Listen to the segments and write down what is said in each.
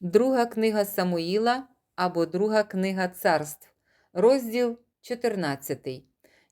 Друга книга Самуїла або Друга книга царств, розділ 14.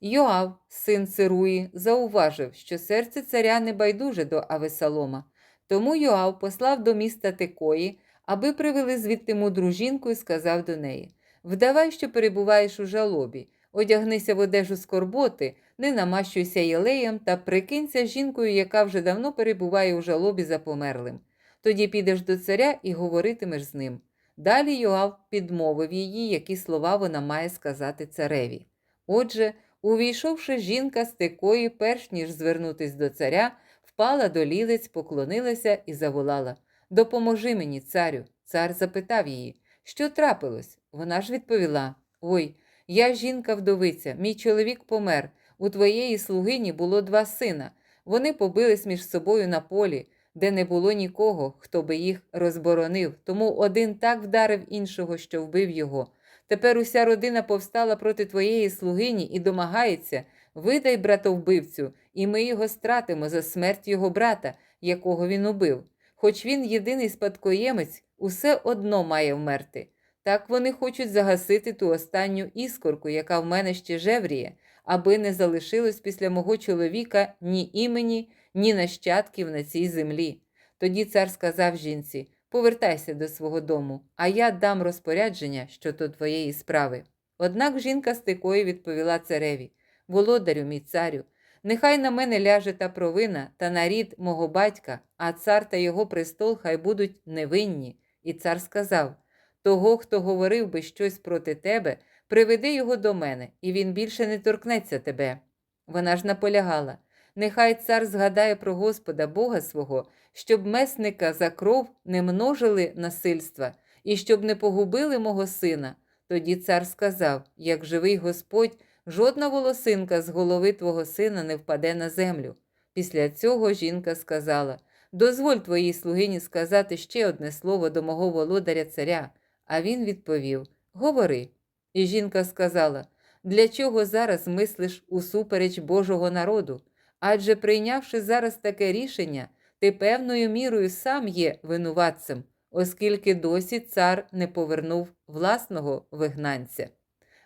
Йоав, син Цируї, зауважив, що серце царя не байдуже до Авесалома. Тому Йоав послав до міста Текої, аби привели звідти мудру жінку і сказав до неї: Вдавай, що перебуваєш у жалобі, одягнися в одежу скорботи, не намащуйся єлеєм та прикинься жінкою, яка вже давно перебуває у жалобі за померлим. Тоді підеш до царя і говоритимеш з ним. Далі Йоав підмовив її, які слова вона має сказати цареві. Отже, увійшовши жінка з текої, перш ніж звернутись до царя, впала до лілиць, поклонилася і заволала Допоможи мені, царю. Цар запитав її, що трапилось? Вона ж відповіла: Ой, я жінка-вдовиця, мій чоловік помер. У твоєї слугині було два сина. Вони побились між собою на полі де не було нікого, хто би їх розборонив, тому один так вдарив іншого, що вбив його. Тепер уся родина повстала проти твоєї слугині і домагається видай братовбивцю, і ми його стратимо за смерть його брата, якого він убив. Хоч він єдиний спадкоємець, усе одно має вмерти. Так вони хочуть загасити ту останню іскорку, яка в мене ще жевріє, аби не залишилось після мого чоловіка ні імені, ні нащадків на цій землі. Тоді цар сказав жінці: Повертайся до свого дому, а я дам розпорядження щодо твоєї справи. Однак жінка з тикою відповіла цареві: Володарю, мій царю, нехай на мене ляже та провина та на рід мого батька, а цар та його престол хай будуть невинні. І цар сказав: Того, хто говорив би щось проти тебе, приведи його до мене, і він більше не торкнеться тебе. Вона ж наполягала. Нехай цар згадає про Господа Бога свого, щоб месника за кров не множили насильства і щоб не погубили мого сина. Тоді цар сказав: як живий Господь, жодна волосинка з голови твого сина не впаде на землю. Після цього жінка сказала: Дозволь твоїй слугині сказати ще одне слово до мого володаря царя. А він відповів: Говори. І жінка сказала: Для чого зараз мислиш усупереч Божого народу? Адже прийнявши зараз таке рішення, ти певною мірою сам є винуватцем, оскільки досі цар не повернув власного вигнанця.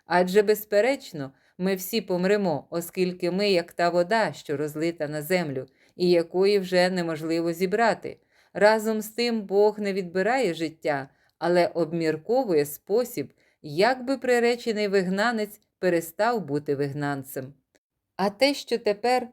Адже, безперечно, ми всі помремо, оскільки ми, як та вода, що розлита на землю, і якої вже неможливо зібрати. Разом з тим Бог не відбирає життя, але обмірковує спосіб, як би приречений вигнанець перестав бути вигнанцем. А те, що тепер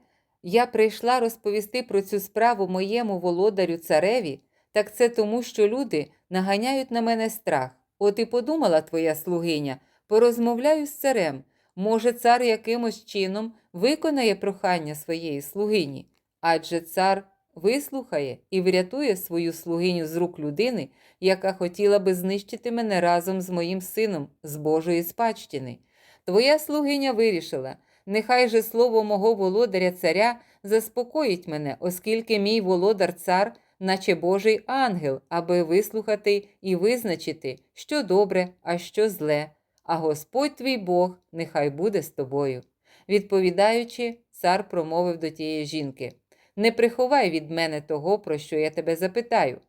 я прийшла розповісти про цю справу моєму володарю цареві, так це тому, що люди наганяють на мене страх. От і подумала твоя слугиня, порозмовляю з царем. Може, цар якимось чином виконає прохання своєї слугині, адже цар вислухає і врятує свою слугиню з рук людини, яка хотіла би знищити мене разом з моїм сином з Божої спадщини. Твоя слугиня вирішила. Нехай же слово мого володаря царя заспокоїть мене, оскільки мій володар цар, наче Божий ангел, аби вислухати і визначити, що добре, а що зле, а Господь твій Бог нехай буде з тобою. Відповідаючи, цар промовив до тієї жінки: Не приховай від мене того, про що я тебе запитаю.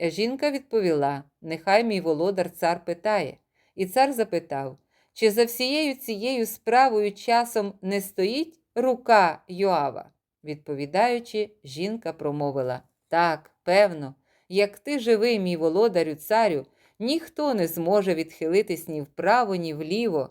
Жінка відповіла: Нехай мій володар цар питає. І цар запитав чи за всією цією справою часом не стоїть рука Йоава? Відповідаючи, жінка промовила так, певно, як ти живий, мій володарю царю, ніхто не зможе відхилитись ні вправо, ні вліво.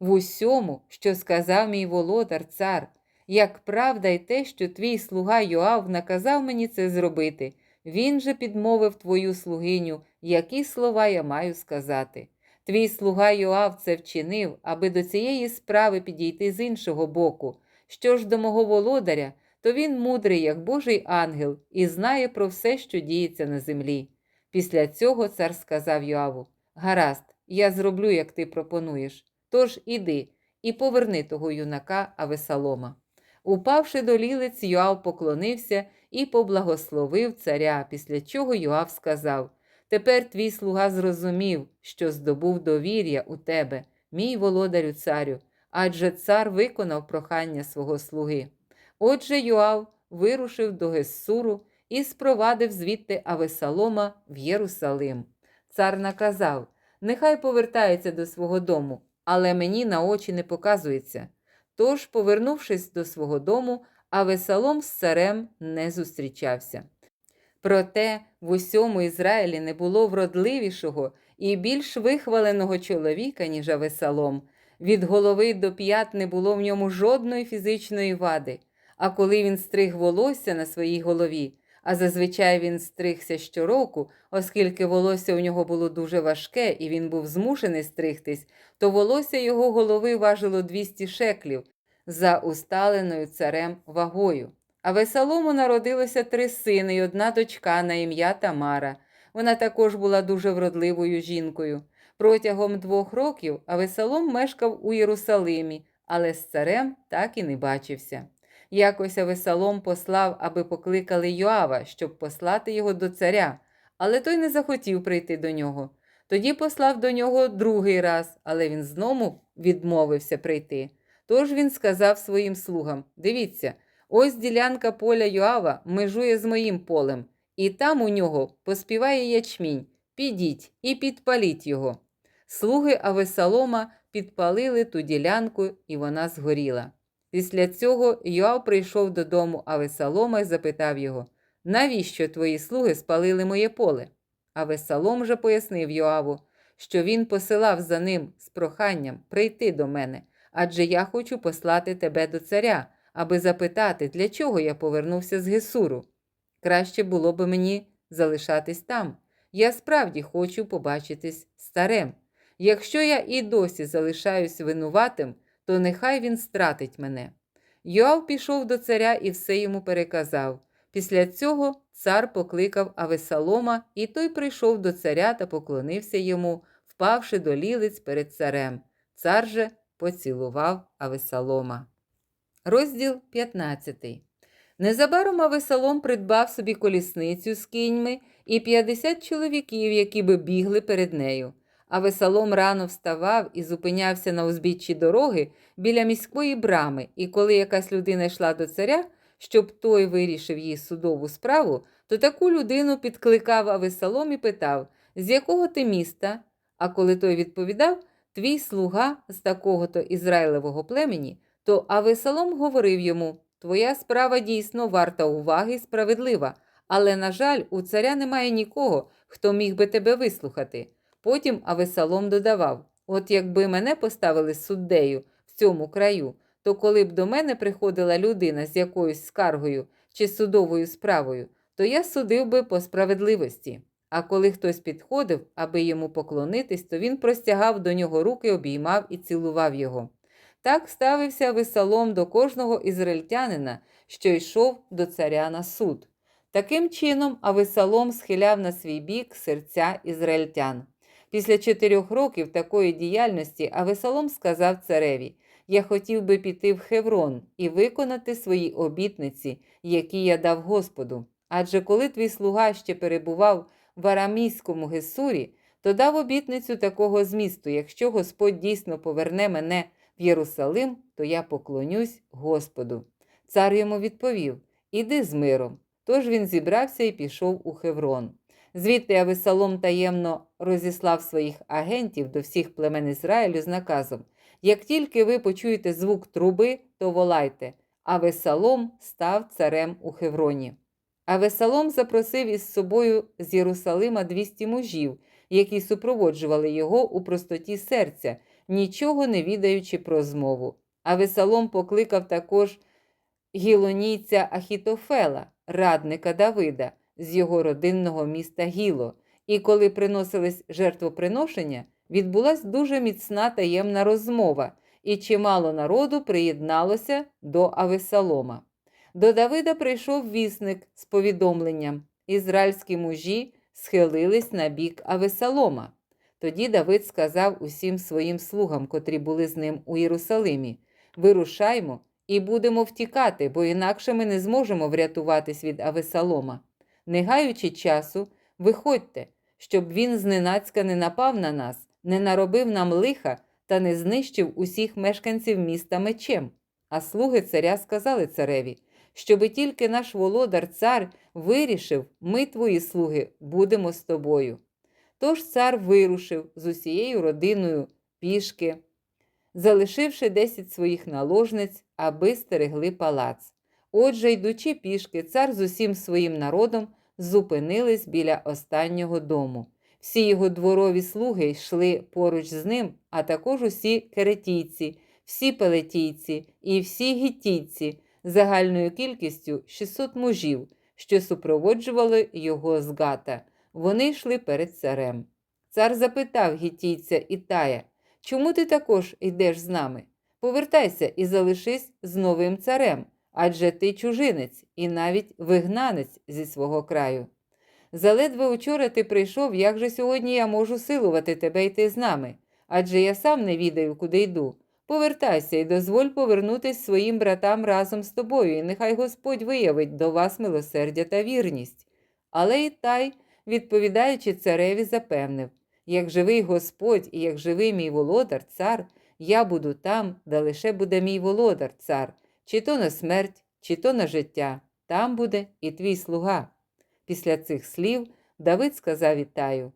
В усьому, що сказав мій володар цар, як правда й те, що твій слуга Йоав наказав мені це зробити, він же підмовив твою слугиню, які слова я маю сказати. Твій слуга Йоав це вчинив, аби до цієї справи підійти з іншого боку. Що ж до мого володаря, то він мудрий, як Божий ангел, і знає про все, що діється на землі. Після цього цар сказав Йоаву: Гаразд, я зроблю, як ти пропонуєш. Тож іди і поверни того юнака Авесалома. Упавши до лілиць, Йоав поклонився і поблагословив царя, після чого Йоав сказав Тепер твій слуга зрозумів, що здобув довір'я у тебе, мій володарю царю, адже цар виконав прохання свого слуги. Отже, Йоав вирушив до Гессуру і спровадив звідти Авесалома в Єрусалим. Цар наказав Нехай повертається до свого дому, але мені на очі не показується. Тож, повернувшись до свого дому, Авесалом з царем не зустрічався. Проте в усьому Ізраїлі не було вродливішого і більш вихваленого чоловіка, ніж Авесалом. Від голови до п'ят не було в ньому жодної фізичної вади. А коли він стриг волосся на своїй голові, а зазвичай він стригся щороку, оскільки волосся у нього було дуже важке і він був змушений стригтись, то волосся його голови важило 200 шеклів за усталеною царем вагою. А народилося три сини й одна дочка на ім'я Тамара. Вона також була дуже вродливою жінкою. Протягом двох років Авесалом мешкав у Єрусалимі, але з царем так і не бачився. Якось Авесалом послав, аби покликали Йоава, щоб послати його до царя, але той не захотів прийти до нього. Тоді послав до нього другий раз, але він знову відмовився прийти. Тож він сказав своїм слугам: Дивіться, ось ділянка поля Йоава межує з моїм полем, і там у нього поспіває ячмінь. Підіть і підпаліть його. Слуги Авесалома підпалили ту ділянку, і вона згоріла. Після цього Йоав прийшов додому Авесалома і запитав його, навіщо твої слуги спалили моє поле? Авесалом же пояснив Йоаву, що він посилав за ним з проханням прийти до мене, адже я хочу послати тебе до царя, аби запитати, для чого я повернувся з Гесуру. Краще було би мені залишатись там. Я справді хочу побачитись з царем. Якщо я і досі залишаюсь винуватим, то нехай він стратить мене. Йоав пішов до царя і все йому переказав. Після цього цар покликав Авесалома, і той прийшов до царя та поклонився йому, впавши до лілиць перед царем. Цар же поцілував Авесалома. Розділ 15 Незабаром Авесалом придбав собі колісницю з кіньми і 50 чоловіків, які би бігли перед нею. А Весалом рано вставав і зупинявся на узбіччі дороги біля міської брами, і коли якась людина йшла до царя, щоб той вирішив їй судову справу, то таку людину підкликав Авесалом і питав, з якого ти міста? А коли той відповідав, твій слуга з такого-то Ізраїлевого племені, то Авесалом говорив йому: Твоя справа дійсно варта уваги і справедлива, але, на жаль, у царя немає нікого, хто міг би тебе вислухати. Потім Авесалом додавав: От якби мене поставили суддею в цьому краю, то коли б до мене приходила людина з якоюсь скаргою чи судовою справою, то я судив би по справедливості. А коли хтось підходив, аби йому поклонитись, то він простягав до нього руки, обіймав і цілував його. Так ставився Авесалом до кожного ізраїльтянина, що йшов до царя на суд. Таким чином, Авесалом схиляв на свій бік серця ізраїльтян. Після чотирьох років такої діяльності Авесалом сказав цареві: Я хотів би піти в Хеврон і виконати свої обітниці, які я дав Господу. Адже коли твій слуга ще перебував в арамійському Гесурі, то дав обітницю такого змісту: якщо Господь дійсно поверне мене в Єрусалим, то я поклонюсь Господу. Цар йому відповів: Іди з миром. Тож він зібрався і пішов у Хеврон. Звідти Авесалом таємно розіслав своїх агентів до всіх племен Ізраїлю з наказом: як тільки ви почуєте звук труби, то волайте. Авесалом став царем у Хевроні. Авесалом запросив із собою з Єрусалима 200 мужів, які супроводжували його у простоті серця, нічого не відаючи про змову. Авесалом покликав також гілонійця Ахітофела, радника Давида з його родинного міста Гіло, і коли приносились жертвоприношення, відбулась дуже міцна таємна розмова, і чимало народу приєдналося до Авесалома. До Давида прийшов вісник з повідомленням. Ізраїльські мужі схилились на бік Авесалома. Тоді Давид сказав усім своїм слугам, котрі були з ним у Єрусалимі: Вирушаймо і будемо втікати, бо інакше ми не зможемо врятуватись від Авесалома. Не гаючи часу, виходьте, щоб він зненацька не напав на нас, не наробив нам лиха та не знищив усіх мешканців міста мечем. А слуги царя сказали цареві, щоби тільки наш володар цар вирішив, ми, твої слуги, будемо з тобою. Тож цар вирушив з усією родиною пішки, залишивши десять своїх наложниць, аби стерегли палац. Отже, йдучи пішки, цар з усім своїм народом зупинились біля останнього дому. Всі його дворові слуги йшли поруч з ним, а також усі керетійці, всі пелетійці і всі гітійці, загальною кількістю 600 мужів, що супроводжували його з гата. Вони йшли перед царем. Цар запитав гітійця Ітая, чому ти також йдеш з нами? Повертайся і залишись з новим царем, адже ти чужинець і навіть вигнанець зі свого краю. Заледве учора ти прийшов, як же сьогодні я можу силувати тебе йти з нами, адже я сам не відаю, куди йду. Повертайся і дозволь повернутись своїм братам разом з тобою, і нехай Господь виявить до вас милосердя та вірність. Але Ітай, відповідаючи цареві, запевнив як живий Господь і як живий мій володар, цар, я буду там, де лише буде мій володар, цар, чи то на смерть, чи то на життя, там буде і твій слуга. Після цих слів Давид сказав Ітаю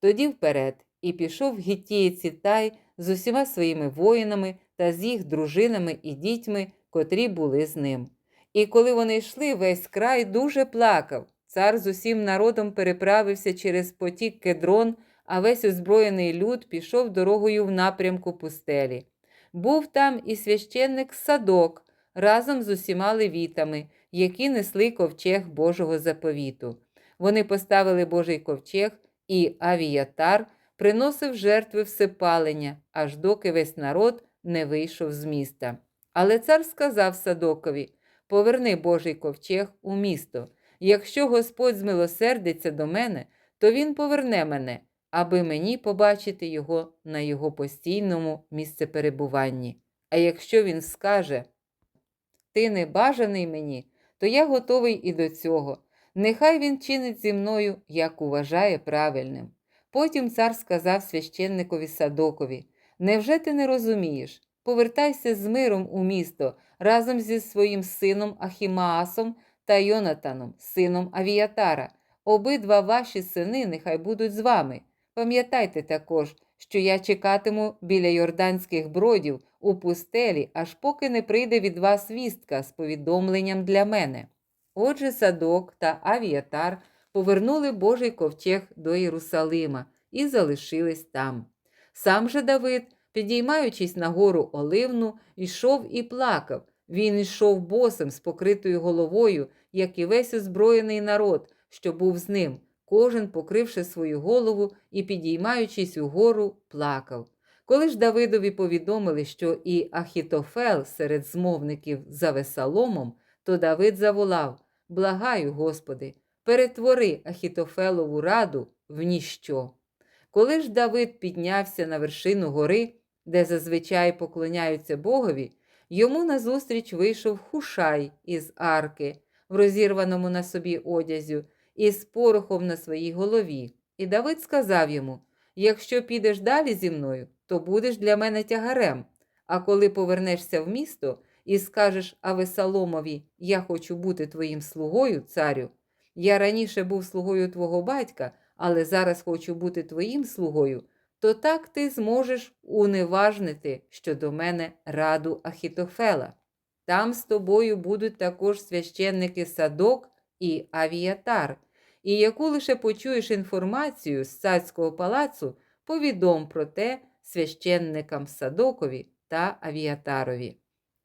тоді вперед, і пішов гітієць Ітай з усіма своїми воїнами та з їх дружинами і дітьми, котрі були з ним. І коли вони йшли, весь край дуже плакав. Цар з усім народом переправився через потік кедрон, а весь озброєний люд пішов дорогою в напрямку пустелі. Був там і священник Садок разом з усіма левітами, які несли ковчег Божого заповіту. Вони поставили Божий ковчег, і авіятар приносив жертви всепалення, аж доки весь народ не вийшов з міста. Але цар сказав Садокові: Поверни Божий ковчег у місто. Якщо Господь змилосердиться до мене, то Він поверне мене, аби мені побачити його на його постійному місцеперебуванні. А якщо він скаже, Ти не бажаний мені, то я готовий і до цього. Нехай він чинить зі мною, як уважає правильним. Потім цар сказав священникові Садокові: Невже ти не розумієш? Повертайся з миром у місто разом зі своїм сином Ахімаасом та Йонатаном, сином Авіатара. Обидва ваші сини нехай будуть з вами. Пам'ятайте також, що я чекатиму біля йорданських бродів у пустелі, аж поки не прийде від вас вістка з повідомленням для мене. Отже, Садок та Авіатар повернули Божий ковчег до Єрусалима і залишились там. Сам же Давид, підіймаючись на гору Оливну, йшов і плакав. Він йшов босим з покритою головою, як і весь озброєний народ, що був з ним, кожен покривши свою голову і, підіймаючись угору, плакав. Коли ж Давидові повідомили, що і Ахітофел серед змовників за Весаломом, то Давид заволав Благаю, Господи, перетвори Ахітофелову раду в ніщо. Коли ж Давид піднявся на вершину гори, де зазвичай поклоняються Богові, йому назустріч вийшов хушай із арки, в розірваному на собі одязю, і з порохом на своїй голові. І Давид сказав йому: Якщо підеш далі зі мною, то будеш для мене тягарем. А коли повернешся в місто і скажеш Авесаломові, я хочу бути твоїм слугою, царю, я раніше був слугою твого батька, але зараз хочу бути твоїм слугою, то так ти зможеш уневажнити щодо мене раду Ахітофела. Там з тобою будуть також священники Садок і Авіатар, і яку лише почуєш інформацію з царського палацу, повідом про те священникам Садокові та Авіатарові.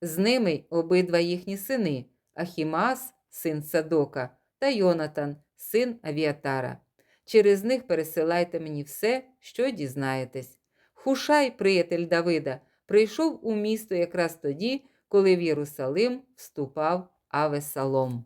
З ними обидва їхні сини Ахімас, син Садока, та Йонатан, син Авіатара. Через них пересилайте мені все, що дізнаєтесь. Хушай, приятель Давида, прийшов у місто якраз тоді, коли в Єрусалим вступав Авесалом.